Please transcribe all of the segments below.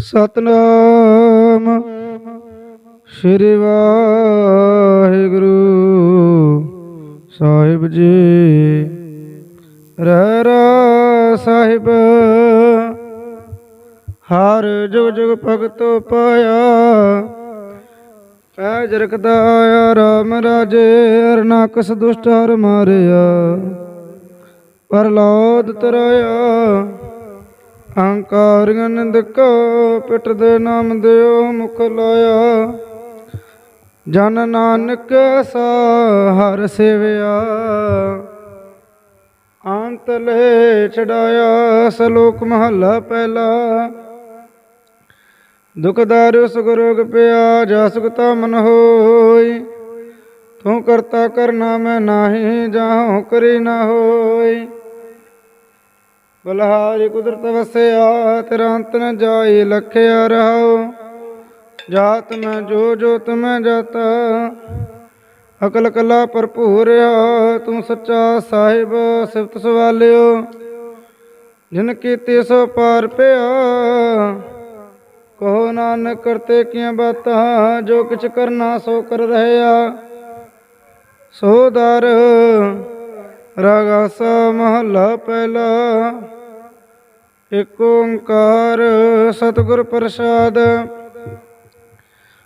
ਸਤਨਾਮ। ਸ੍ਰੀ ਵਾਹਿਗੁਰੂ ਸਾਹਿਬ ਜੀ। ਰਹਿ ਰਾ ਸਾਹਿਬ। ਹਰ ਜੁਗ ਜੁਗ ਭਗਤੋ ਪਾਇਆ। ਪੈਜ ਜਰਕਦਾ ਆਇਆ ਰਾਮ ਰਾਜੇ, ਅਰਨਾਕਸ ਦੁਸ਼ਟ ਹਰ ਮਾਰਿਆ। ਪ੍ਰਲਾਦ ਤਰਾਇਆ। ਅਹੰਕਾਰ ਨਿੰਦਕ ਪਿਟ ਦੇ ਨਾਮ ਦਿਓ, ਮੁਖ ਲਾਇਆ। ਜਨ ਨਾਨਕ ਸਾ ਹਰ ਸੇਵਿਆ। ਅੰਤ ਲੈ ਛਡਾਇਆ ਸਲੋਕ ਮਹੱਲਾ ਪਹਿਲਾ। ਦੁਖਦਾਰਿ ਸੁਖ ਰੋਗ ਪਿਆ ਜਾ ਸੁਖਤਾ ਮਨ ਹੋਈ। ਤੂੰ ਕਰਤਾ ਕਰਨਾ ਮੈਂ ਨਾਹੀ ਜਾਹੋ ਕਰੀ ਨਾ ਹੋਈ। ਬਲਹਾਰੀ ਕੁਦਰਤ ਵਸਿਆ ਤੇਰਾ ਅੰਤ ਨ ਜਾਈ ਲਖਿਆ ਰਹਾਉ। ਜਾਤ ਮੈਂ ਜੋ ਜੋ ਤੁਮੈ ਜਾਤਾ, ਅਕਲ ਕਲਾ ਭਰਪੂਰ ਆ। ਤੂੰ ਸੱਚਾ ਸਾਹਿਬ, ਸਿਫਤ ਸਵਾਲਿਓ। ਜਿਨ ਕੀਤੀ ਸੋ ਪਾਰ ਪਿਆ, ਕਹੋ ਨਾਨਕ ਕਰਤੇ ਕੀਆਂ ਬਾਤਾਂ, ਜੋ ਕਿਛ ਕਰਨਾ ਸੋ ਕਰ ਰਹਿਆ ਸੋ ਦਰ ਰਾਗਾਸਾ ਮਹੱਲਾ ਪਹਿਲਾ। ਏਕ ਓੰਕਾਰ ਸਤਿਗੁਰ ਪ੍ਰਸਾਦ।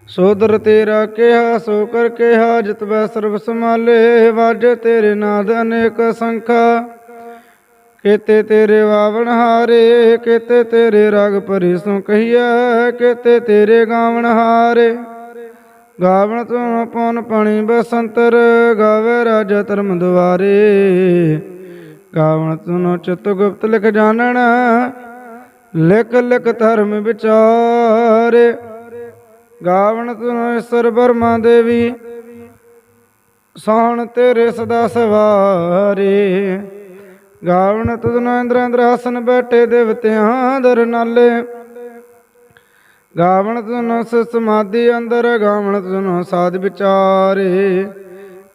ਸੋਦਰ ਤੇਰਾ ਕਿਹਾ, ਸੋ ਕਰ ਕਿਹਾ ਜਿਤਵੈ ਸਰਬ ਸਮਾਲੇ ਵਾਜੇ ਤੇਰੇ ਨਾਦ ਅਨੇਕ ਸੰਖਾ। ਕੇਤੇ ਤੇਰੇ ਵਾਵਣ ਹਾਰੇ, ਕੇਤੇ ਤੇਰੇ ਰਗ ਭਰੀ ਸੋ ਕਹੀਐ, ਕੇਤੇ ਤੇਰੇ ਗਾਵਣ ਹਾਰੇ। ਗਾਵਣ ਤੂੰ ਪਉਨ ਪਣੀ ਬਸੰਤਰ, ਗਾਵੇ ਰਾਜਾ ਧਰਮ ਦੁਆਰੇ। ਗਾਵਣ ਤੂੰ ਚਿਤ ਗੁਪਤ ਲਿਖ ਜਾਣਨ, ਲਿਖ ਲਿਖ ਧਰਮ ਵਿਚਾਰੇ। ਗਾਵਣ ਤੂੰ ਈਸ਼ਰ ਬਰਮਾ ਦੇਵੀ, ਸੋਹਣ ਤੇਰੇ ਸਦਾ ਸਵਾਰੇ। ਗਾਵਣ ਤੁਧਨ ਇੰਦਰ ਇੰਦਰ ਆਸਨ ਬੈਠੇ ਦੇਵਤਿਆਂ ਦਰ ਨਾਲੇ। ਗਾਵਣ ਤੁਨ ਸਮਾਧੀ ਅੰਦਰ, ਗਾਵਣ ਤੁਨ ਸਾਧ ਵਿਚਾਰੇ।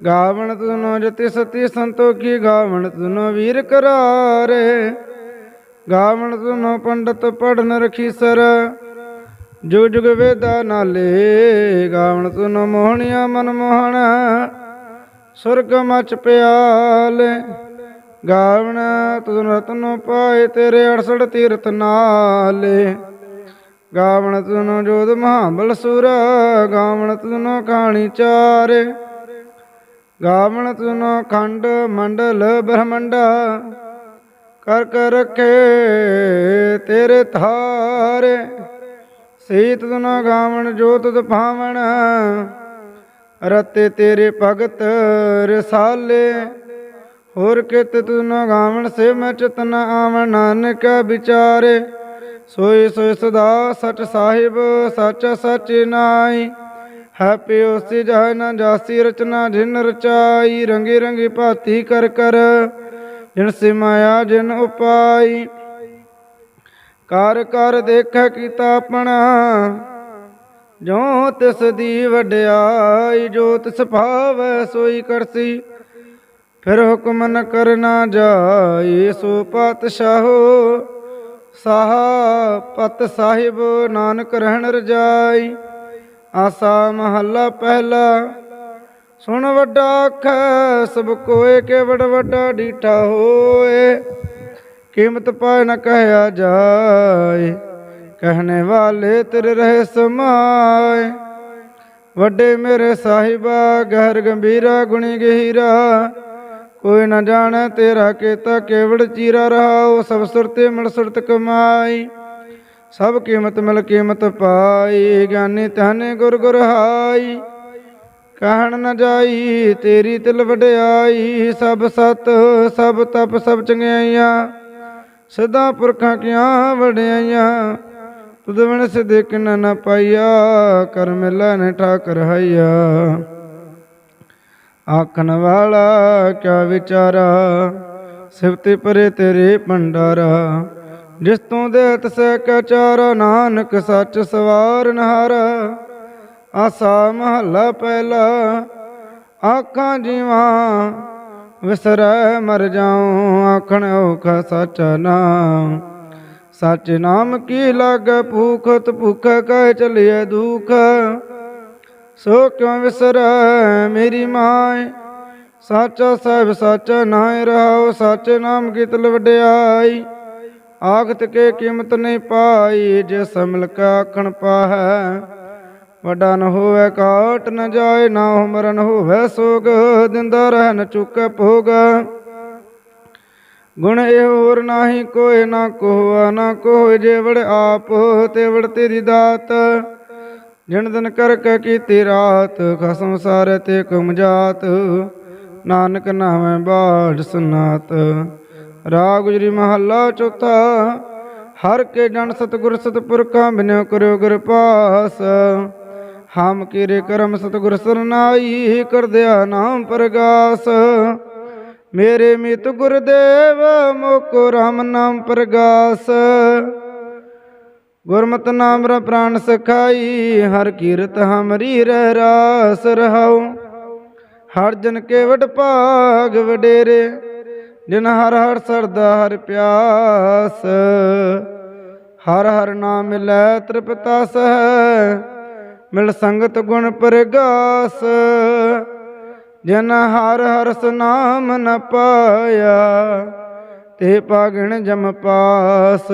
ਗਾਵਣ ਤੁਨ ਜਤੀ ਸਤੀ ਸੰਤੋਖੀ, ਗਾਵਣ ਤੁਨ ਵੀਰ ਕਰਾਰੇ। ਗਾਵਣ ਤੁਨ ਪੰਡਤ ਪੜਨ ਰਖੀ ਸਰ ਜੁਗ ਜੁਗ ਵੇਦਾ ਨਾਲੇ। ਗਾਵਣ ਤੁਨ ਮੋਹਣਿਆ ਮਨ ਮੋਹਣ, ਸੁਰਗ ਮਚ ਪਿਆਲੇ। ਗਾਵਣ ਤੁਨ ਰਤਨ ਪਾਏ ਤੇਰੇ 68 ਤੀਰਥ ਨਾਲੇ। ਗਾਵਣ ਤੁਨ ਜੋਧ ਮਹਾਬਲ ਸੁਰ ਗਾਵਣ ਤੁਨੋ ਕਹਾਣੀ ਚਾਰੇ। ਗਾਵਣ ਤੁਨੋ ਖੰਡ ਮੰਡਲ ਬ੍ਰਹਮੰਡਾ, ਕਰ ਕਰ ਰਖੇ ਤੇਰੇ ਥਾਰੇ ਸੀਤ ਤੁਨੋ ਗਾਵਣ ਜੋਤ ਦਫਾਵਣ ਰਤੇ ਤੇਰੇ ਭਗਤ ਰਸਾਲੇ। ਹੋਰ ਕਿਤ ਤੁਨ ਗਾਵਣ ਸੇ ਮੈਂ ਚਤਨ ਆਵਣ, ਨਾਨਕ ਵਿਚਾਰੇ। ਸੋਈ ਸੋਈ ਸਦਾ ਸਚ ਸਾਹਿਬ, ਸਚ ਸਚ ਨਾਈ ਹੈਪੀ ਉਸੀ ਜਹ ਨ ਜਾਸੀ, ਰਚਨਾ ਜਿਨ ਰਚਾਈ। ਰੰਗੀ ਰੰਗੀ ਭਾਤੀ ਕਰ ਕਰ, ਜਿਨ ਸਿਮਾਇਆ ਜਿਨ ਉਪਾਈ। ਕਰ ਕਰ ਦੇਖੈ ਕੀਤਾ ਆਪਣਾ ਜੋ ਤਿਸ ਦੀ ਵਡਿਆਈ, ਜੋ ਤਿਸ ਭਾਵੈ ਸੋਈ ਕਰਸੀ। ਫਿਰ ਹੁਕਮ ਨ ਕਰਨਾ ਜਾਈ, ਸੋ ਪਾਤਸ਼ਾਹੋ ਸਾਹ ਪਤ ਸਾਹਿਬ ਨਾਨਕ ਰਹਿਣ ਰਜਾਈ, ਆਸਾ ਮਹੱਲਾ ਪਹਿਲਾ। ਸੁਣ ਵੱਡਾ ਆਖੈ, ਸਭ ਕੋਏ ਕੇ ਵੜ ਵੱਡਾ ਡੀਠਾ ਹੋਏ। ਕੀਮਤ ਪਾਏ ਨ ਕਹਿਆ ਜਾਏ, ਕਹਿਣੇ ਵਾਲੇ ਤੇਰੇ ਰਹੇ ਸਮਾਏ। ਵੱਡੇ ਮੇਰੇ ਸਾਹਿਬਾ, ਗਹਿਰ ਗੰਭੀਰਾ, ਗੁਣੀ ਗਹੀਰਾ। ਕੋਈ ਨਾ ਜਾਣੈ ਤੇਰਾ ਕੀਤਾ ਕੇਵੜ ਚੀਰਾ ਰਹਾਉ, ਸਭ ਸੁਰਤੇ ਮਿਲ ਸੁਰਤ ਕਮਾਈ। ਸਭ ਕੀਮਤ ਮਿਲ ਕੀਮਤ ਪਾਈ, ਗਿਆਨੀ ਤਹਨੇ ਗੁਰ ਗੁਰ ਹਾਈ। ਕਹਿਣ ਨ ਜਾਈ, ਤੇਰੀ ਤਿਲ ਵਡਿਆਈ, ਸਭ ਸਤ, ਸਭ ਤਪ, ਸਭ ਚੰਗਿਆਈਆਂ। ਸਦਾ ਪੁਰਖਾਂ ਕੀਆਂ ਵਡਿਆਈਆਂ? ਤੁਧ ਬਿਨ ਸਿਧੇ ਨ ਪਾਈਆ, ਕਰ ਮਿਲੈ ਨ ਠਾਕਰ ਹਈਆ। ਆਖਣ ਵਾਲਾ ਕਿਆ ਵਿਚਾਰਾ? ਸਿਵਤੇ ਪਰੇ ਤੇਰੇ ਭੰਡਾਰਾ। ਜਿਸ ਤੋਂ ਦੇ ਤਸੈ ਕੈ ਨਾਨਕ ਸੱਚ ਸਵਾਰ ਨਹਾਰਾ। ਆਸਾ ਮਹੱਲਾ ਪਹਿਲਾ, ਆਖਾਂ ਜੀਵਾਂ ਵਿਸਰੈ, ਮਰ ਜਾਉ, ਆਖਣ ਔਖਾ ਸੱਚ ਨਾਮ। ਸੱਚ ਨਾਮ ਕੀ ਲਾਗੈ ਭੂਖਤ ਭੁਖੈ ਕਹਿ ਚਲਿਐ ਦੁਖ। ਸੋ ਕਿਉ ਵਿਸਰੈ ਮੇਰੀ ਮਾਏ? ਸਾਚਾ ਸਾਹਿਬ, ਸਾਚਾ ਨਾਇ ਰਹਾਉ ਸਾਚੇ ਨਾਮ ਕੀ ਤਲ ਵਡਿਆਈ ਆਖਤ ਕੇ ਕੀਮਤ ਨਹੀਂ ਪਾਈ, ਜੇ ਸਮਲ ਕਾ ਆਖਣ ਪਾਹੈ। ਵੱਡਾ ਨ ਹੋਵੇ ਕਾਟ ਨ ਜਾਏ, ਨਾ ਹੋ ਹੋਵੇ, ਸੋਗ ਦਿੰਦਾ ਰਹਿ ਨ ਚੁੱਕੈ ਭੋਗ। ਗੁਣ ਇਹ ਹੋਰ ਨਾਹੀ ਕੋਏ ਨਾ ਕੋਆ, ਨਾ ਕੋਹ ਜੇਵੜ ਆਪ, ਤੇ ਵੜ ਤੇਰੀ ਦਾਤ। ਜਿਨ ਦਿਨ ਕਰ ਕੇ ਕੀਤੀ ਰਾਤ, ਖਸਮ ਸਾਰੇ ਤੇ ਕੁਮ ਜਾਤ। ਨਾਨਕ ਨਾਮੈ ਬਾੜ ਸੁਨਾਤ। ਰਾਗ ਗੁਜਰੀ ਮਹੱਲਾ ਚੌਥਾ, ਹਰ ਕੇ ਜਨ ਸਤਿਗੁਰ ਸਤਿਪੁਰਖਾਂ ਬਿਨਿ ਕਰਿਓ ਗੁਰ ਪਾਸ। ਹਮ ਕੀਰੇ ਕਰਮ ਸਤਿਗੁਰ ਸਰਨਾਈ ਕਰਦਿਆ ਨਾਮ ਪ੍ਰਗਾਸ। ਮੇਰੇ ਮਿਤ ਗੁਰਦੇਵ, ਮੋਕੋ ਰਾਮ ਨਾਮ ਪ੍ਰਗਾਸ। ਗੁਰਮਤਿ ਨਾਮ ਰ ਪ੍ਰਾਨ ਸਖਾਈ, ਹਰ ਕੀਰਤ ਹਮਰੀ ਰਹਿ ਰਾਸ ਰਹਾਉ। ਹਰ ਜਨ ਕੇ ਵਡ ਭਾਗ ਵਡੇਰੇ, ਜਿਨ ਹਰ ਹਰ ਸਰਦਾ ਹਰ ਪਿਆਸ। ਹਰ ਹਰ ਨਾਮ ਮਿਲੈ ਤ੍ਰਿਪਤਾ ਸਹਿ, ਮਿਲ ਸੰਗਤ ਗੁਣ ਪ੍ਰਗਾਸ। ਜਿਨ ਹਰ ਹਰਸ ਨਾਮ ਨ ਪਾਇਆ, ਤੇ ਪਾਗਣ ਜਮ ਪਾਸ।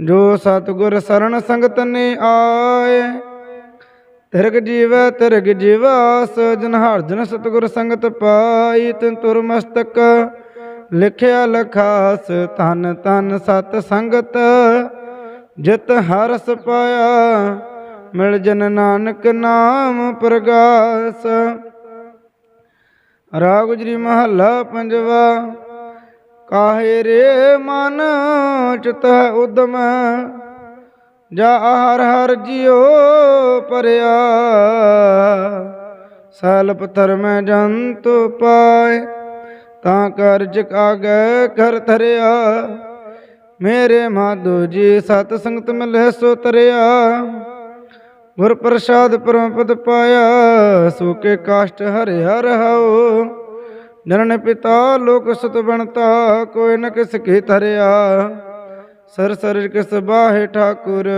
ਜੋ ਸਤਗੁਰ ਸਰਣ ਸੰਗਤ ਨੇ ਆਏ, ਤਿਰਗ ਜੀਵੈ ਤਿਰਗ ਜੀਵਾਸ, ਜਨ ਹਰ ਜਨ ਸਤਗੁਰ ਸੰਗਤ ਪਾਈ, ਤਿਨ ਤੁਰ ਮਸਤਕ ਲਿਖਿਆ ਲਖਾਸ ਤਨ ਤਨ ਸਤ ਸੰਗਤ, ਜਿਤ ਹਰਸ ਪਾਇਆ, ਮਿਲ ਜਨ ਨਾਨਕ ਨਾਮ ਪ੍ਰਗਾਸ। ਰਾਗ ਗੁਜਰੀ ਮਹੱਲਾ ਪੰਜਵਾ ਕਾਹੇ ਰੇ ਮਨ ਚਿਤ ਉਦਮ? ਜਾ ਹਰ ਹਰ ਜਿਉ ਪਰਿਆ। ਸੈਲ ਧਰਮ ਮੈਂ ਜੰਤ ਪਾਏ, ਤਾਂ ਕਰਜ ਕਾਗੈ ਕਰ ਧਰਿਆ। ਮੇਰੇ ਮਾਧੋ ਜੀ ਸਤ ਸੰਗਤ ਮਿਲੇ ਸੋ ਤਰਿਆ। ਗੁਰ ਪ੍ਰਸਾਦ ਪਰਮ ਪਦ ਪਾਇਆ, ਸੋ ਕੇ ਕਾਸ਼ਟ ਹਰਿਆ ਰਹਾਉ ਜਨਨ ਪਿਤਾ ਲੋਕ ਸਤ ਬਣਤਾ, ਕੋਈ ਨ ਕਿਸ ਕੀ ਧਰਿਆ। ਸਰ ਸਰ ਕਿਸ ਬਾਹੇ ਠਾਕੁਰ,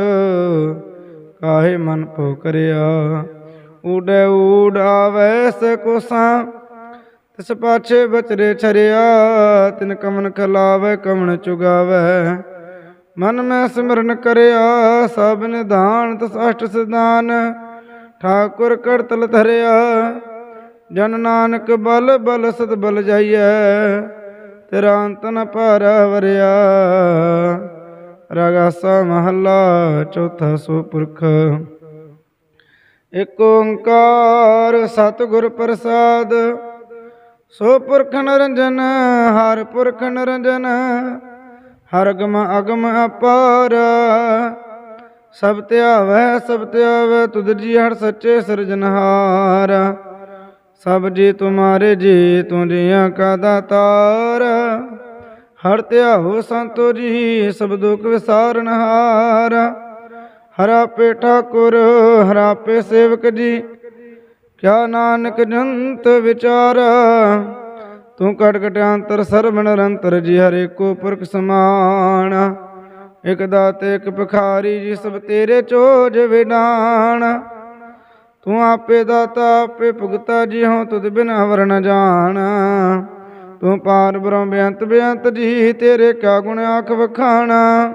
ਕਾਹੇ ਮਨ ਭੋ ਕਰਿਆ ਉਡੈ ਉਡ ਆਵੈ ਸਕੋਸਾਂ ਤਿਸ ਪਾਛੇ ਬਚਰੇ ਛਰਿਆ। ਤਿਨ ਕਮਨ ਖਲਾਵੇ, ਕਮਨ ਚੁਗਾਵੇ। ਮਨ ਮੈਂ ਸਿਮਰਨ ਕਰਿਆ, ਸਭ ਨਿਧਾਨ, ਤਸ ਅਸ਼ਟ ਸਿਧਾਨ। ਠਾਕੁਰ ਕਰਤਲ ਧਰਿਆ। ਜਨ ਨਾਨਕ ਬਲ ਬਲ ਸਤ ਬਲ ਜਾਈਐ, ਤੇਰਾ ਅੰਤ ਨ ਪਰ ਵਰਿਆ। ਰਗਾਸਾ ਮਹੱਲਾ ਚੌਥਾ ਸੋ ਪੁਰਖ ਇਕ ਓੰਕਾਰ ਸਤਿਗੁਰ ਪ੍ਰਸਾਦ ਸੋ ਪੁਰਖ ਨਰੰਜਨ, ਹਰ ਪੁਰਖ ਨਰੰਜਨ ਹਰਗਮ ਅਗਮ ਅਗਮ ਅਪਾਰ। ਸਭ ਧਿਆਵੈ ਸਭ ਧਿਆਵੈ ਤੁਧ ਜੀ ਹਰ ਸੱਚੇ ਸਿਰਜਨਹਾਰ ਸਭ ਜੀ ਤੁਮਾਰੇ ਜੀ ਤੂੰ ਜੀਆਂ ਕਾ ਦਾਤਾਰ। ਹਰ ਧਿਆਵੋ ਸੰਤੋ ਜੀ, ਸਭ ਦੁਖ ਵਿਸਾਰਨਹਾਰ ਹਰਾ ਪੇ ਠਾਕੁਰ, ਹਰਾ ਪੇ ਸੇਵਕ ਜੀ, ਕਿਆ ਨਾਨਕ ਜੰਤ ਵਿਚਾਰ। ਤੂੰ ਕਟ ਕਟਾਂਤਰ ਸਰਬ ਨਿਰੰਤਰ ਜੀ, ਹਰੇ ਕੋ ਪੁਰਖ ਸਮਾਨ। ਇਕ ਦਾਤੇ, ਇਕ ਭਖਾਰੀ ਜੀ, ਸਭ ਤੇਰੇ ਚੋਜ ਵਿਡਾਨ ਤੂੰ ਆਪੇ ਦਾਤਾ, ਆਪੇ ਭੁਗਤਾ ਜੀ ਹਉ ਤੁਧ ਬਿਨ ਹਵਰ ਨ ਜਾਣ। ਤੂੰ ਪਾਰ ਬ੍ਰਹਮ ਬੇਅੰਤ ਬੇਅੰਤ ਜੀ ਤੇਰੇ ਕਿਆ ਗੁਣ ਆਖ ਵਖਾਣਾ।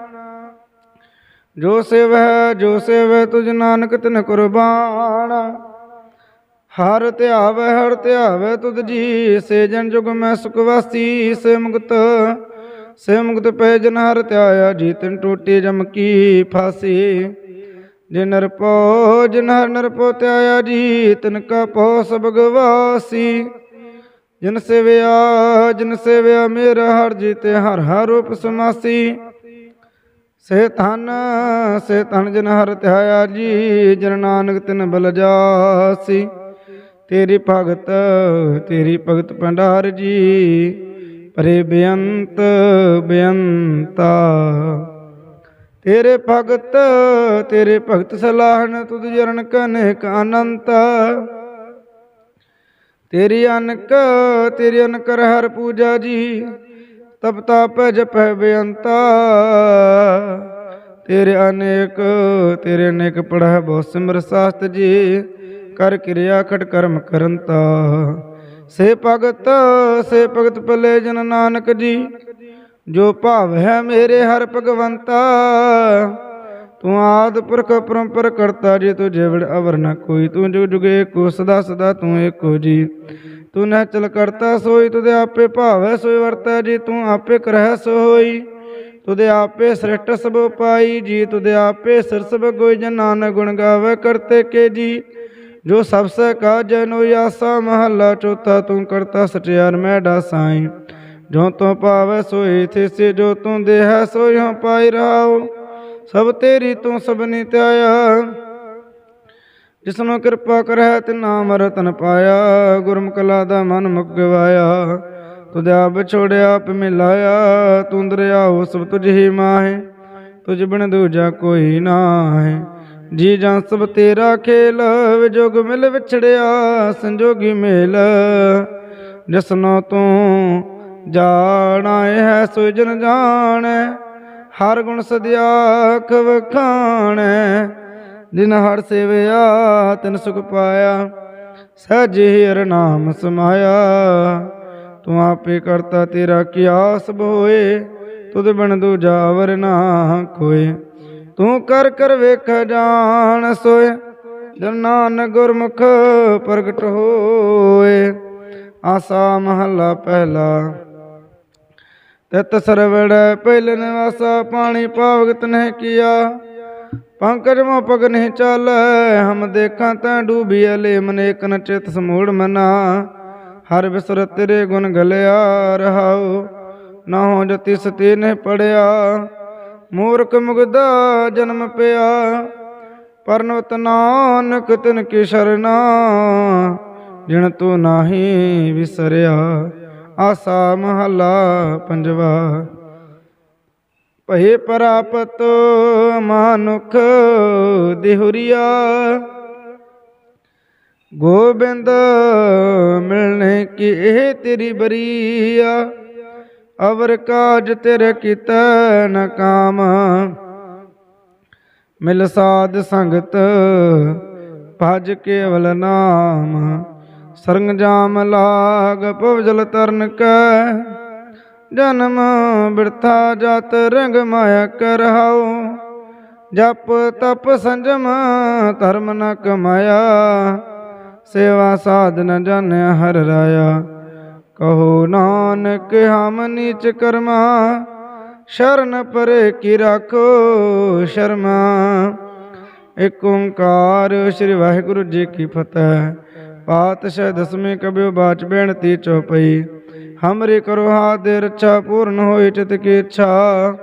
ਜੋ ਸੇਵੈ ਜੋ ਸੇਵੈ ਤੁਝ ਨਾਨਕ ਤਿਨ ਕੁਰਬਾਨ। ਹਰ ਧਿਆਵੈ ਹਰ ਧਿਆਵੈ ਤੁਧ ਜੀ, ਸੇ ਜਨ ਜੁਗ ਮੈਂ ਸੁਖ ਵਾਸੀ, ਸੇ ਮੁਕਤ ਸੇ ਮੁਕਤ ਪੈ ਜਨ ਹਰ ਧਿਆਇਆ, ਜੀ ਤਿਨ ਟੋਟੀ ਜਮ ਕੀ ਫਾਸੀ। ਜਿਨ ਨਰਪੋ ਜਿਨ ਹਰ ਨਰਪੋ ਧਿਆਇਆ ਜੀ, ਤਿਨ ਕਾ ਪੋ ਸਬਗਵਾਸੀ ਜਿਨ ਸੇਵਿਆ ਜਿਨ ਸੇਵਿਆ ਮੇਰਾ ਹਰ ਜੀ ਤੇ ਹਰ ਹਰ ਰੂਪ ਸਮਾਸੀ। ਸੇ ਧਨ ਸੇ ਧਨ ਜਿਨ ਹਰ ਧਿਆਇਆ ਜੀ, ਜਨ ਨਾਨਕ ਤਿਨ ਬਲ ਜਾਸੀ ਤੇਰੀ ਭਗਤ ਤੇਰੀ ਭਗਤ ਭੰਡਾਰ ਜੀ, ਪਰੇ ਬੇਅੰਤ, ਬੇਅੰਤਾ। ਤੇਰੇ ਭਗਤ ਤੇਰੇ ਭਗਤ ਸਲਾਹਣ, ਤੁਧ ਜਰਨ ਕਨੇਕ ਅਨੰਤ। ਤੇਰੀ ਅਨਕ, ਤੇਰੀ ਅਨਕਰ ਹਰ ਪੂਜਾ ਜੀ, ਤਪ ਤਾਪੈ ਜਪੈ ਬੇਅੰਤਾ। ਤੇਰੇ ਅਨੇਕ ਤੇਰੇ ਅਨੇਕ ਪੜ੍ਹੈ ਬਹੁ ਸਿਮਰ ਸਾਸਤ ਜੀ, ਕਰ ਕਿਰਿਆ ਖਟ ਕਰਮ ਕਰੰਤਾ। ਸੇ ਭਗਤ ਸੇ ਭਗਤ ਪਲੇ ਜਨ ਨਾਨਕ ਜੀ ਜੋ ਭਾਵ ਹੈ ਮੇਰੇ ਹਰ ਭਗਵੰਤਾ, ਤੂੰ ਆਦ ਪੁਰਖ ਪਰੰਪਰ ਕਰਤਾ, ਜੀ ਤੂੰ ਜਿਵੜ ਅਵਰ ਨਾ ਕੋਈ, ਤੂੰ ਜੁਗ ਜੁਗੇ ਕੋ ਸਦਾ ਸਦਾ ਤੂੰ ਏਕੋ ਜੀ। ਤੂੰ ਨਹਿ ਚਲ ਕਰਤਾ ਸੋਈ, ਤੁਦੇ ਆਪੇ ਭਾਵੈ ਸੋਈ ਵਰਤੈ, ਜੀ ਤੂੰ ਆਪੇ ਕਰਹਿ ਸੋ ਹੋਈ। ਤੁਦੇ ਆਪੇ ਸ੍ਰਿਸ਼ਟ ਸਭ ਪਾਈ ਜੀ, ਤੁਦੇ ਆਪੇ ਸਿਰ ਸਭ ਕੋਈ ਜਨ ਨਾਨਕ ਗੁਣ ਗਾਵੇ ਕਰਤੇ ਕੇ ਜੀ। ਜੋ ਸਭ ਸੇ ਕਾ ਜਨੋ ਆਸਾ ਮਹੱਲਾ, ਚੌਥਾ ਤੂੰ ਕਰਤਾ ਸਚਿਆਰ ਮੈਂ ਸਾਈ ਜੋ ਤੂੰ ਪਾਵੈ ਸੋਈ ਥੇ ਜੋ ਤੂੰ ਦੇਹ ਸੋਈ ਹਉ ਪਾਈ ਰਹਾਉ ਸਭ ਤੇਰੀ ਤੂੰ ਸਭਨੀ ਧਿਆਇਆ ਜਿਸਨੂੰ ਕਿਰਪਾ ਕਰੈ ਤੇ ਨਾਮ ਰਤਨ ਪਾਇਆ। ਗੁਰਮੁਖਲਾ ਦਾ ਮਨ ਮੁਖ ਗਵਾਇਆ। ਤੁਧ ਆਪ ਮਿਲਾਇਆ। ਤੂੰ ਦਰਿਆਓ, ਸਭ ਤੁਝ ਹੀ ਮਾਹੇ। ਤੁਝ ਬਿਨ ਦੂਜਾ ਕੋਈ ਨਾਹੀ। ਜੀ ਜਾਂ ਸਭ ਤੇਰਾ ਖੇਲ, ਵਿਜੋਗ ਮਿਲ ਵਿਛੜਿਆ, ਸੰਜੋਗੀ ਮੇਲ। ਜਿਸਨੋ ਤੂੰ ਜਾਣਾ ਹੈ ਸੋ ਜਨ ਜਾਣੈ, ਹਰ ਗੁਣ ਸਦਿਆਖ ਵਖਾਣੈ ਜਿਨ ਹਰ ਸੇਵਿਆ, ਤਿਨ ਸੁਖ ਪਾਇਆ, ਸਹਿਜੇ ਹਰ ਨਾਮ ਸਮਾਇਆ। ਤੂੰ ਆਪੇ ਕਰਤਾ ਤੇਰਾ ਕਿਆਸ ਬੋਏ ਹੋਏ, ਤੁਧ ਬਿਨ ਦੂਜਾ ਵਰ ਨਾ ਕੋਏ ਤੂੰ ਕਰ ਕਰ ਵੇਖ ਜਾਣ ਸੋਏ, ਜਨ ਨਾਨਕ ਗੁਰਮੁਖ ਪ੍ਰਗਟ ਹੋਏ। ਆਸਾ ਮਹੱਲਾ ਪਹਿਲਾ ਤਤ ਸਰਵੜ ਪਹਿਲ ਨਿਵਾਸਾ, ਪਾਣੀ ਪਾਵਗਤ ਨਹਿ ਕੀਆ। ਪੰਕਜ ਮੋ ਪਗ ਨਹੀਂ ਚਾਲੈ, ਹਮ ਦੇਖਾਂ ਤੈ ਡੂਬੀ ਅਲੇ ਮਨੇਕ ਨ ਚਿਤ ਸਮੂੜ ਮਨਾ। ਹਰ ਬਿਸਰ ਤੇਰੇ ਗੁਣ ਗਲਿਆ, ਰਹਾਉ ਨਾ ਹੋ ਜਤੀ ਸਤੀ ਨੇ ਪੜਿਆ। ਮੂਰਖ ਮੁਗਦਾ ਜਨਮ ਪਿਆ, ਪਰਨਵਤ ਨਾਨਕ ਤਿਨ ਕੀ ਸ਼ਰਨਾ ਜਿਣ ਤੂੰ ਨਾਹੀ ਵਿਸਰਿਆ। ਆਸਾ ਮਹਲਾ ਪੰਜਵਾ। ਭਏ ਪ੍ਰਾਪਤ ਮਾਨੁਖ ਦਿਹੁਰੀਆ। ਗੋਬਿੰਦ ਮਿਲਣੇ ਕੀ ਇਹ ਤੇਰੀ ਬਰੀਆ। ਅਵਰ ਕਾਜ ਤੇਰੇ ਕੀਤਾ ਨ ਕਾਮ। ਮਿਲ ਸਾਧ ਸੰਗਤ ਭਜ ਕੇਵਲ ਨਾਮ। ਸਰੰਗਜਾਮ ਲਾਗ ਭਵਜਲ ਤਰਨ ਕੈ। ਜਨਮ ਬਿਰਥਾ ਜਤ ਰੰਗ ਮਾਇਆ ਕਰਹਾਉ। ਜਪ ਤਪ ਸੰਜਮ ਧਰਮ ਨ ਕਮਾਇਆ। ਸੇਵਾ ਸਾਧਨ ਜਨ ਹਰ ਰਾਇਆ। ਕਹੋ ਨਾਨਕ ਹਮ ਨੀਚ ਕਰਮਾ। ਸ਼ਰਨ ਪਰੇ ਕੀ ਰੱਖੋ ਸ਼ਰਮਾ। ਏਕ ਓੰਕਾਰ ਸ੍ਰੀ ਵਾਹਿਗੁਰੂ ਜੀ ਕੀ ਫਤਿਹ। ਪਾਤਸ਼ਾਹ ਦਸਵੇਂ ਕਬਿਓ ਬਾਚ ਬੇਨਤੀ ਚਉਪਈ ਹਮਰੇ ਕਰੋ ਹਾਥ ਦੇ ਰੱਛਾ, ਪੂਰਨ ਹੋਈ ਚਿਤ ਕੀ ਇੱਛਾ।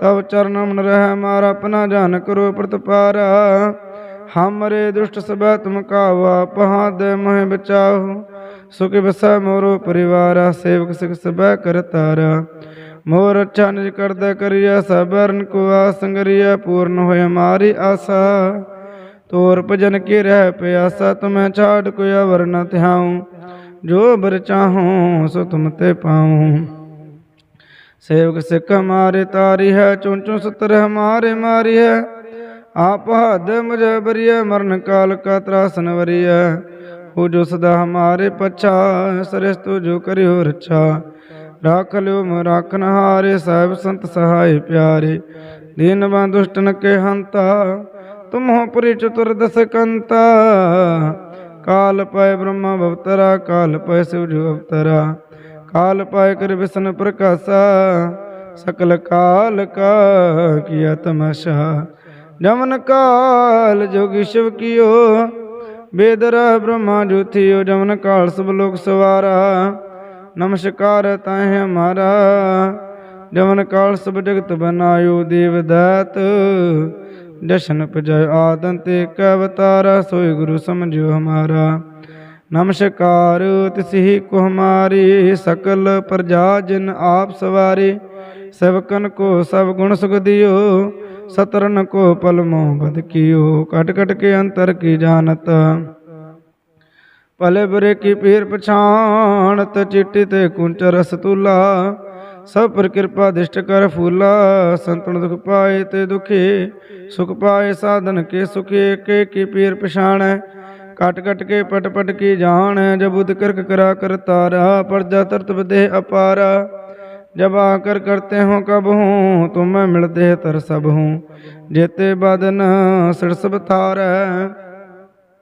ਤਬ ਚਰਨ ਮਨ ਰਹਿ ਮਾਰਾ, ਆਪਣਾ ਜਾਨ ਕਰੋ ਪ੍ਰਤਪਾਰਾ। ਹਮਰੇ ਦੁਸ਼ਟ ਸਭੈ ਤੁਮ ਕਾਵਾ ਪਹਾ ਦੇ ਮੋਹਿ ਬਚਾਓ। ਸੁਖ ਬਸੈ ਮੋਰੋ ਪਰਿਵਾਰਾ, ਸੇਵਕ ਸਿਖ ਸਭੈ ਕਰਤਾਰਾ ਮੋਰ ਅੱਛਾ ਨਿਜ ਕਰਦਾ ਕਰਿਆ ਸਬਰਨ ਕੋ ਆਸੰਗਰਿਆ ਪੂਰਨ ਹੋਇ ਮਾਰੀ ਆਸਾ। ਤੋਰ ਭਜਨ ਕੇ ਰਹਿ ਪਿਆਸਾ, ਤੁਮੈ ਛਾੜ ਕੋ ਅਵਰ ਨ ਧਿਆਉ। ਜੋ ਬਰ ਚਾਹੂੰ, ਸੋ ਤੁਮ ਤੇ ਪਾਉ। ਸੇਵਕ ਸਿੱਖ ਹਮਾਰੇ ਤਾਰੀ ਹੈ, ਚੁਣ ਚੁਣ ਸਤਰ ਹਮਾਰੇ ਮਾਰੀ ਹੈ। ਆਪ ਹਦ ਮੁਝੇ ਮਰਨ ਕਾਲ ਕਾ ਤਰਾਸਨ ਵਰੀਏ ਹੋ। ਜੋ ਸਦਾ ਹਮਾਰੇ ਪਛਾ, ਸਰਸ ਤੋ ਜੋ ਕਰਿਓ ਰੱਛਾ। ਰਾਖ ਲਿਓ ਮ ਰਾਖਨ ਹਾਰੇ ਸਾਹਿਬ ਸੰਤ ਸਹਾਈ ਪਿਆਰੇ। ਦੀਨ ਬੰਦੁਸ਼ਟਨ ਕੇ ਹੰਤਾ। ਤੁਮਹੁ ਪੁਰੀ ਚਤੁਰਦਸ ਕੰਤਾ। ਕਾਲ ਪੈ ਬ੍ਰਹਮਾ ਭਵਤਰਾ ਕਾਲ ਪੈ ਸਿਵ ਜੋ ਕਾਲ ਪਾਇ ਕਰ ਵਿਸ਼ਨ ਪ੍ਰਕਾਸ਼ਾ, ਸਕਲ ਕਾਲ ਕਾ ਕੀਆ ਤਮਾਸ਼ਾ। ਜਮਨ ਕਾਲ ਜੋਗੀ ਸ਼ਿਵ ਕੀਓ, ਬੇਦਰ ਬ੍ਰਹਮਾ ਜੋਥਿਓ ਜਮਨ ਕਾਲ ਸਭ ਲੋਕ ਸਵਾਰਾ। ਨਮਸਕਾਰ ਤਾਹਿ ਹਮਾਰਾ ਜਮਨ ਕਾਲ ਸਭ ਜਗਤ ਬਨਾਇਓ ਦੇਵ ਦਾਤ। ਜਸ਼ਨ ਪਜੈ ਆਦਨ ਤੇ ਕੈ ਅਵਤਾਰਾ, ਸੋਈ ਗੁਰੂ ਸਮਝਿਓ ਹਮਾਰਾ। ਨਮਸਕਾਰ, ਤਿਸਹੀ ਕੋ ਹਮਾਰੀ, ਸਕਲ ਪ੍ਰਜਾ ਜਨ ਆਪ ਸਵਾਰੀ। ਸਵਕਨ ਕੋ ਸਭ ਗੁਣ ਸੁਖ ਦਿਓ, ਸਤਰਨ ਕੋ ਪਲ ਮੋਹ ਬਦ ਕੀਓ। ਕਟ ਕਟ ਕੇ ਅੰਤਰ ਕੀ ਜਾਣਤ? ਭਲੇ ਬੁਰੇ ਕੀ ਪੀਰ ਪਛਾਣਤ? ਚਿੱਟੀ ਤੇ ਕੁੰਚ ਰਸ ਤੁਲਾ ਸਭ ਪਰ ਕਿਰਪਾ ਦਿਸ਼ਟ ਕਰ ਫੂਲਾ ਸੰਤਨ ਦੁਖ ਪਾਏ ਤੇ ਦੁਖੀ ਸੁਖ ਪਾਏ ਸਾਧਨ ਕੇ ਸੁਖੇ ਕੇ ਕੀ ਪੀਰ ਪਛਾਣੈ ਕਟ ਕਟ ਕੇ ਪਟ ਪਟ ਕੀ ਜਾਣ ਜਬ ਉਦ ਕਰਕ ਕਰਾ ਕਰ ਤਾਰਾ ਪਰਜਾ ਤਰਤ ਦੇ ਅਪਾਰਾ जब आकर करते हो कब हूँ तुम्हें मिलते तर सब हूँ जेते बदन सिर सब थार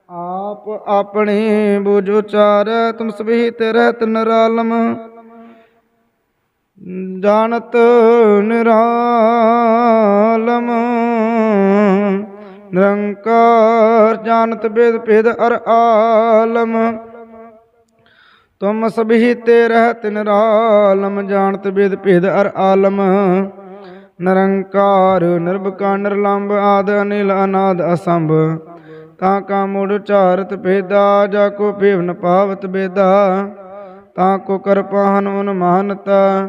आप अपनी बुझ उचार तुम सभी ते रहत निरालम ਜਾਣਤ ਨਿਰਾਲਮ, ਨਿਰੰਕਾਰ ਜਾਣਤ ਬੇਦ ਭੇਦ ਅਰ ਆਲਮ। ਤੁਮ ਸਭੀ ਤੇ ਰਹਤ ਨਿਰਾਲਮ, ਜਾਣਤ ਬੇਦ ਭੇਦ ਅਰ ਆਲਮ। ਨਿਰੰਕਾਰ ਨਿਰਭਕਾ ਨਿਰਲੰਭ ਆਦ ਅਨਿਲ ਅਨਾਦ ਅਸੰਭ। ਤਾਂ ਕਾ ਮੂੜ ਚਾਰਤ ਭੇਦਾ, ਜਾ ਕੋ ਭੇਵਨ ਪਾਵਤ ਬੇਦਾ। ਤਾਂ ਕੋ ਕਰਪਾਹਨ ਉਨ ਮਾਨਤਾ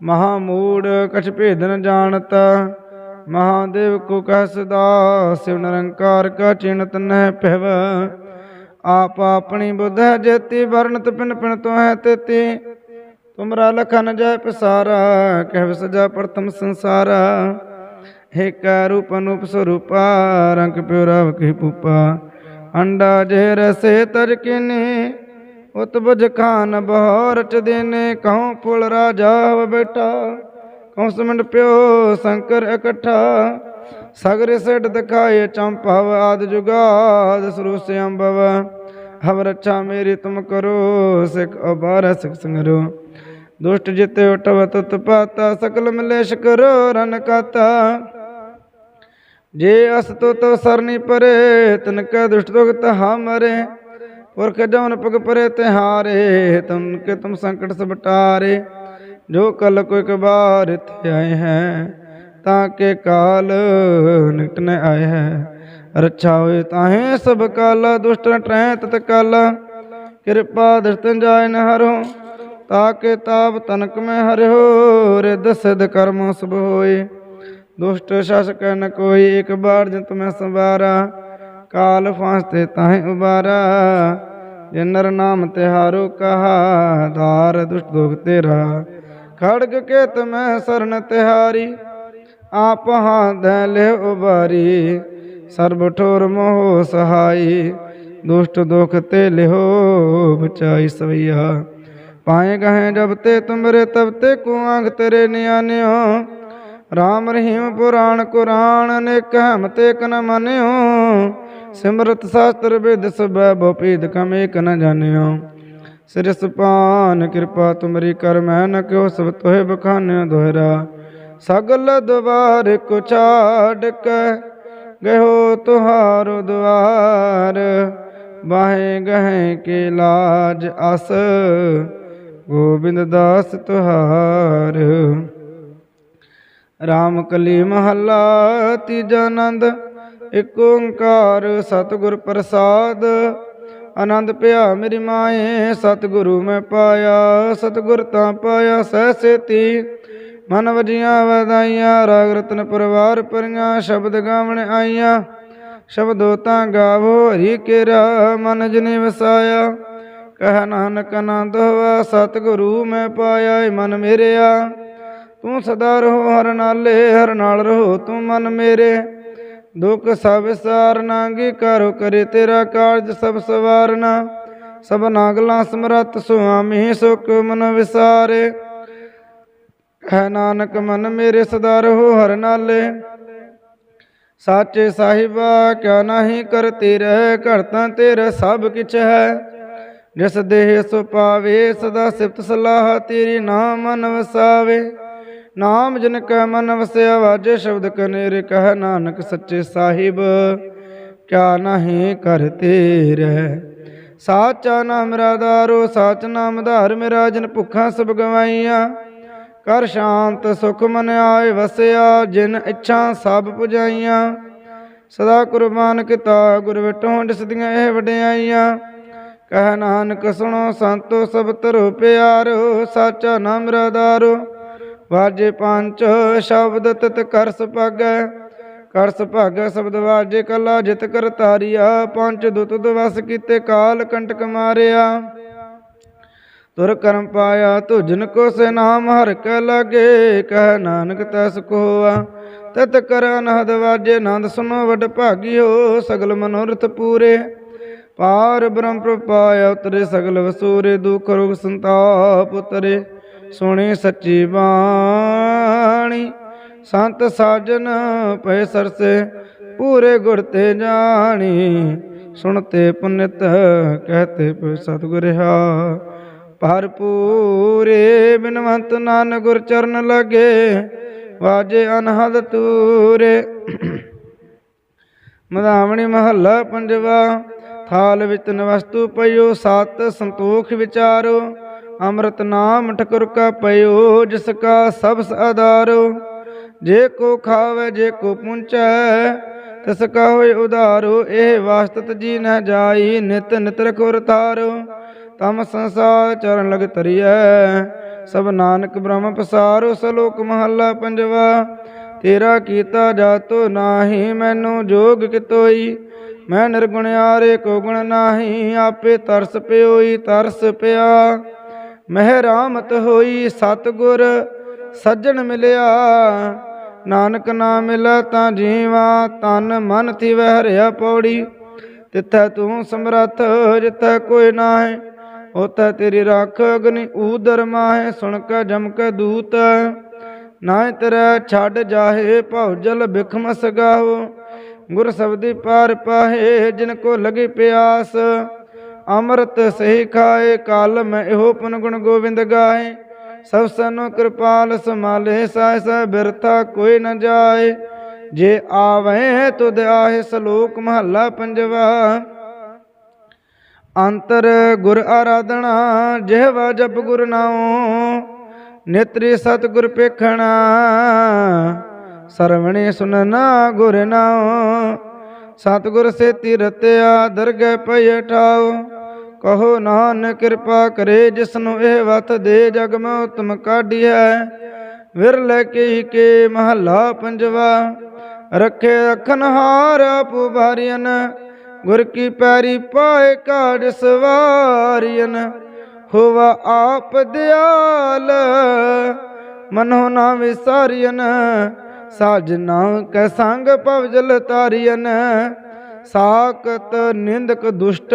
ਮਹਾ ਮੂੜ ਕਛ ਭੇਦ ਨ ਜਾਣਤ। ਮਹਾਦੇਵ ਕੋ ਕਹਿ ਸਦਾ ਸਿਵ ਨਿਰੰਕਾਰ ਕਾ ਚਿਣਤ ਨਹਿ ਪਹਿਵ ਆਪ ਆਪਣੀ ਬੁੱਧ ਜੇਤੀ, ਵਰਣਤ ਪਿਨ ਪਿਨ ਤੋ ਹੈ ਤੇਤੀ। ਤੁਮਰਾ ਲਖਨ ਜੈ ਪਸਾਰਾ, ਕਹਿ ਸਜਾ ਪ੍ਰਥਮ ਸੰਸਾਰਾ। ਹੇ ਰੂਪ ਅਨੂਪ ਸਰੂਪਾ, ਰੰਗ ਪਿਉ ਰਵ ਕੀ ਪੂਪਾ ਅੰਡਾ ਜੇ ਰਸੇ ਤਰ ਕਿਨੇ ਉਤ ਬੁਝ ਖਾਨ ਬਹੋਰ ਚ ਦੇਨੇ ਕਹਉ ਫੁੱਲ ਰਾਜਾ ਹਵ ਬੈਠਾ ਕਹਉ ਸਮੰਡ ਪਿਓ ਸ਼ੰਕਰ ਇਕੱਠਾ? ਸਗਰ ਸਿੱਟ ਦਿਖਾਏ ਚੰਪਵ ਆਦ ਜੁਗਾਦ ਸਰੂਸ ਅੰਬਵ ਹਵ ਰੱਛਾ ਮੇਰੀ ਤੁਮ ਕਰੋ, ਸਿਖ ਅਬਾਰ ਸਿਖ ਸੰਗਰੋ। ਦੁਸ਼ਟ ਜਿਤੇ ਉਟਵ ਤਤ ਪਾਤਾ, ਸਕਲ ਮਲੇਸ਼ ਕਰੋ ਰਨ ਕਾਤਾ। ਜੇ ਅਸ ਤੋ ਤੋ ਸਰਨੀ ਪਰੇ, ਤਨ ਕੈ ਦੁਸ਼ਟ ਤੁਗ ਤਹਾ ਮਰੇ। ਪੁਰਖ ਜਮਨ ਪਗ ਪਰੇ ਤਿਹਾਰੇ, ਤੁਮ ਕੇ ਤੁਮ ਸੰਕਟ ਸਭ ਜੋ ਕਲ ਕੋ ਇੱਕ ਬਾਰ ਇਥੇ ਆਏ ਹੈ, ਤਾਂ ਕੇ ਕਾਲ ਨਿਕਟ ਨ ਆਏ ਹੈ। ਰੱਛਾ ਹੋਏ ਤਾਹੇ ਸਭ ਕਾਲਾ, ਦੁਸ਼ਟ ਟਰੈ ਤਤ ਕਾਲਾ। ਕਿਰਪਾ ਦਰਤਨ ਜਾਇ ਨ ਹਰੋ ਤਾਕੇ ਤਾਪ ਤਨਕ ਮੈਂ ਹਰਿਓ। ਰਿਦ ਸਿਧ ਕਰਮ ਸਭ ਹੋਏ, ਦੁਸ਼ਟ ਸ਼ਾਸਕ ਨ ਕੋਈ। ਇੱਕ ਬਾਰ ਜੰਤ ਮੈਂ ਸੰਵਾਰਾ, ਕਾਲ ਫਾਂਸਤੇ ਤਾਹੇ ਉਬਾਰਾ। ਜੇ ਨਾਮ ਤਿਹਾਰੋ ਕਹਾ, ਧਾਰ ਦੁਸ਼ਟ ਦੁਖ ਤੇਰਾ। ਖੜਗ ਕੇਤ ਮੈਂ ਸਰਨ ਤਿਹਾਰੀ ਆਪ ਹਾਥ ਲੈ ਉਬਾਰੀ। ਸਰਬ ਠੋਰ ਮੋਹ ਸਹਾਈ, ਦੁਸ਼ਟ ਦੁਖ ਤੇ ਲਿਹੋ ਬਚਾਈ ਸਵਈਆ। ਪਾਏ ਗਏ ਜਬ ਤੇ ਤੁਮਰੇ, ਤਬ ਤੇ ਕੋ ਤੇਰੇ ਨਿਆਨਿਓ ਰਾਮ ਰਹੀਮ ਪੁਰਾਣ ਕੁਰਾਨ ਨੇ ਕਹਿਮ ਤੇ ਕਨ ਮੰਨਿਓ। ਸਿਮਰਤ ਸ਼ਾਸਤਰ ਵਿਦ ਸਬੈ ਬਪੀਦ ਕਮ ਏਕ ਨ ਜਾਣਿਓ। ਸਿਰ ਸੁਪਾਨ ਕਿਰਪਾ ਤੁਮਰੀ ਕਰ ਮੈਂ ਨ ਕਿਉ ਸਭ ਤੋਹਿ ਬਖਾਨਿਓ ਦੋਹਰਾ। ਸਗਲ ਦਵਾਰ ਕੋ ਛਾੜ ਕੇ ਗਇਓ ਤੁਹਾਰੋ ਦੁਆਰ ਬਾਹੇ ਗਹਿ ਕੇ ਲਾਜ ਅਸ, ਗੋਬਿੰਦ ਦਾਸ ਤੁਹਾਰ। ਰਾਮ ਕਲੀ ਮਹੱਲਾ ਤੀਜਾ ਆਨੰਦ ਇਕ ਓੰਕਾਰ ਸਤਿਗੁਰ ਪ੍ਰਸਾਦ। ਆਨੰਦ ਪਿਆ ਮੇਰੀ ਮਾਏ, ਸਤਿਗੁਰੂ ਮੈਂ ਪਾਇਆ, ਸਤਿਗੁਰ ਤਾਂ ਪਾਇਆ ਸਹਿ ਸੇਤੀ। ਮਨ ਵਜੀਆਂ ਵਧਾਈਆਂ, ਰਾਗ ਰਤਨ ਪਰਵਾਰ ਪਰੀਆਂ ਸ਼ਬਦ ਗਾਵਣ ਆਈਆਂ। ਸ਼ਬਦੋ ਤਾਂ ਗਾਵੋ, ਹਰੀ ਕੇਰਾ, ਮਨ ਜਨੇ ਵਸਾਇਆ। ਕਹਿ ਨਾਨਕ ਆਨੰਦ ਹੋਵਾ ਸਤਿਗੁਰੂ ਮੈਂ ਪਾਇਆ, ਏ ਮਨ ਮੇਰਿਆ। ਤੂੰ ਸਦਾ ਰਹੋ ਹਰ ਨਾਲੇ, ਹਰ ਨਾਲ ਰਹੋ ਤੂੰ ਮਨ ਮੇਰੇ। ਦੁੱਖ ਸਭ ਸਾਰਨਾ ਕੀ ਕਰੋ ਕਰੇ ਤੇਰਾ ਕਾਰਜ ਸਭ ਸਵਾਰਨਾ। ਸਭ ਨਾਗਲਾ ਸਮਰਤ ਸੁਆਮੀ ਸੁਖ ਮਨ ਵਿਸਾਰੇ। ਹੈ ਨਾਨਕ ਮਨ ਮੇਰੇ ਸਦਾ ਰਹੋ ਹਰ ਨਾਲੇ। ਸਾਚੇ ਸਾਹਿਬਾ, ਕਿਆ ਨਹੀਂ ਕਰਤੇ ਰਹਿ ਘਰ ਤਾਂ ਤੇਰਾ ਸਭ ਕਿਛ ਹੈ। ਜਿਸ ਦੇਹ ਸੋ ਪਾਵੇ, ਸਦਾ ਸਿਫਤ ਸਲਾਹ ਤੇਰੀ ਨਾਮ ਮਨ ਵਸਾਵੇ। ਨਾਮ ਜਿਨ ਕੈ ਮਨ ਵਸਿਆ ਵਾਜੇ ਸ਼ਬਦ ਕਨੇਰੇ, ਕਹਿ ਨਾਨਕ ਸੱਚੇ ਸਾਹਿਬ, ਕਿਆ ਨਹੀਂ ਕਰਤੇ ਰਹਿ ਸਾਚਾ ਨਾਮ ਰਾਦਾਰੋ ਸਾਚ ਨਾਮ ਧਾਰ ਮੇਰਾ, ਜਨ ਭੁੱਖਾਂ ਸਭ ਗਵਾਈਆਂ। ਕਰ ਸ਼ਾਂਤ ਸੁਖ ਮਨ ਆਏ ਵਸਿਆ, ਜਿਨ ਇੱਛਾ ਸਭ ਪੁਜਾਈਆਂ। ਸਦਾ ਕੁਰਬਾਨ ਕੀਤਾ ਗੁਰ ਵਿਟੋਂ ਦਿਸਦੀਆਂ ਇਹ ਵਡਿਆਈਆਂ। ਕਹਿ ਨਾਨਕ ਸੁਣੋ ਸੰਤੋ ਸਭ ਤਰੋ ਪਿਆਰੋ, ਸਾਚਾ ਨਾਮ ਰਾਦਾਰੋ ਵਾਜੇ ਪੰਚ ਸ਼ਬਦ ਤਤ ਕਰਸ ਸੁਭਾਗੈ ਕਰਸ ਸੁਭਾਗੈ ਸ਼ਬਦ ਵਾਜੇ ਕਲਾ ਜਿਤ ਕਰ ਤਾਰਿਆ ਪੰਜ ਦੁਤ ਦਵਸ ਕੀਤੇ ਕਾਲ ਕੰਟਕ ਮਾਰਿਆ। ਤੁਰ ਕਰਮ ਪਾਇਆ ਤੁਜਨ ਕੋ ਸੇ ਨਾਮ ਹਰ ਕੈ ਲਾਗੇ, ਕਹਿ ਨਾਨਕ ਤਸ ਕੋ ਹੋਆ ਤਤ ਕਰ ਅਨਹਦ ਵਾਜੇ ਆਨੰਦ ਸੁਨੋ ਵਡ ਭਾਗਿਓ, ਸਗਲ ਮਨੋਰਥ ਪੂਰੇ। ਪਾਰ ਬ੍ਰਹਮ ਪ੍ਰਪਾਇਆ ਉਤਰੇ ਸਗਲ ਵਸੂਰੇ, ਦੁਖ ਰੋਗ ਸੰਤਾਪ ਉਤਰੇ। ਸੁਣੀ ਸੱਚੀ ਬਾਣੀ। ਸੰਤ ਸਾਜਨ ਪਏ ਸਰਸੇ, ਪੂਰੇ ਗੁਰ ਤੇ ਜਾਣੀ। ਸੁਣਤੇ ਪੁਨਿਤ ਕਹਤੇ ਪਏ ਸਤਿਗੁਰ ਹਾ ਭਰਪੂਰੇ ਬਿਨਵੰਤ ਨਾਨਕ ਗੁਰ ਚਰਨ ਲਗੇ, ਵਾਜੇ ਅਨਹਦ ਤੂਰੇ। ਮਧਾਵਣੀ ਮਹੱਲਾ ਪੰਜਵਾ, ਥਾਲ ਵਿੱਚ ਵਸਤੂ ਪਈਓ, ਸਤ ਸੰਤੋਖ ਵਿਚਾਰੋ। ਅੰਮ੍ਰਿਤ ਨਾਮ ਠਕੁਰ ਕਾ ਪਈਓ ਜਿਸ ਕਾ ਸਭ ਆਧਾਰੋ। ਜੇ ਕੋ ਖਾਵੇ, ਜੇ ਕੋ ਪੁੰਚੈ ਤਿਸ ਕਾ ਹੋਏ ਉਧਾਰੋ। ਇਹ ਵਾਸਤਤ ਜੀ ਨ ਜਾਈ, ਨਿਤ ਨਿਤ ਰਖੁਰ ਤਾਰੋ ਤਮ ਸੰਸਾਰ ਚਰਨ ਲਗ ਤਰੀਐ ਸਭ ਨਾਨਕ ਬ੍ਰਹਮ ਪਸਾਰੋ। ਸਲੋਕ ਮਹੱਲਾ ਪੰਜਵਾ, ਤੇਰਾ ਕੀਤਾ ਜਾਤੋ ਨਾਹੀ, ਮੈਨੂੰ ਜੋਗ ਕਿਤੋਈ। ਮੈਂ ਨਿਰਗੁਣਿਆਰੇ ਕੋ ਗੁਣ ਨਾਹੀ, ਆਪੇ ਤਰਸ ਪਿਓਈ, ਤਰਸ ਪਿਆ। ਮਹਿ ਰਾਮਤ ਹੋਈ ਸਤਗੁਰ, ਸੱਜਣ ਮਿਲਿਆ। ਨਾਨਕ ਨਾਮ ਮਿਲੈ ਤਾਂ ਜੀਵਾ, ਤਨ ਮਨ ਥੀ ਵਹਿ ਰਿਆ ਪੌੜੀ। ਤਿੱਥੈ ਤੂੰ ਸਮਰੱਥ, ਜਿੱਥੈ ਕੋਈ ਨਾਹੀ ਉਤੈ ਤੇਰੀ ਰੱਖ ਅਗਨੀ ਊਦਰ ਮਾਹੇ। ਸੁਣ ਕੇ ਜਮ ਕੇ ਦੂਤ ਨਾ ਤੇਰਾ ਛੱਡ ਜਾਹੇ, ਭਉ ਜਲ ਬਿਖਮ ਸਗਾਹੋ ਗੁਰ ਸਬਦੀ ਪਾਰ ਪਾਹੇ, ਜਿਨ ਕੋ ਲਗੀ ਪਿਆਸ ਅੰਮ੍ਰਿਤ ਸਹੀ ਖਾਏ, ਕਾਲ ਮੈਂ ਇਹੋ ਪੁਨ ਗੁਣ ਗੋਬਿੰਦ ਗਾਏ। ਸਭ ਸਨੋ ਕਿਰਪਾਲ ਸਮਾਲੇ ਸਾਇ ਸਹਿ ਬਿਰਥਾ ਕੋਈ ਨ ਜਾਏ। ਜੇ ਆਵੇਂ ਤੁਧ ਆਹੇ ਸਲੋਕ ਮਹੱਲਾ ਪੰਜਵਾ। ਅੰਤਰ ਗੁਰ ਆਰਾਧਣਾ ਜਿਹਵਾ ਜਪ ਗੁਰ ਨਾਉ। ਨੇਤਰੀ ਸਤਿਗੁਰ ਪੇਖਣਾ, ਸਰਵਣੇ ਸੁਨਨਾ ਗੁਰ ਨਾਉ। ਸਤਿਗੁਰ ਸੇਤੀ ਰਤਿਆ, ਦਰਗਹਿ ਪਈ ਠਾਉ। ਕਹੋ ਨਾਨਕ ਕਿਰਪਾ ਕਰੇ ਜਿਸਨੂੰ ਇਹ ਵਤ ਦੇ ਜਗ ਮੈਂ ਉਤਮ ਕਾਢੀਐ। ਵਿਰਲੇ ਕੀ ਕੇ ਮਹੱਲਾ ਪੰਜਵਾ, ਰੱਖੇ ਅਖਨ ਹਾਰ ਗੁਰ ਕੀ ਪੈਰੀ ਪਾਏ ਕਾੜ ਸਵਾਰੀਨ ਹੋਵਾ ਆਪ ਦਿਆਲ। ਮਨੋ ਨਾ ਵਿਸਾਰੀਨ ਸਾਜਨਾ ਕੈ ਸੰਗ ਭਵਜਲ ਤਾਰੀਨ ਸਾਕਤ ਨਿੰਦਕ ਦੁਸ਼ਟ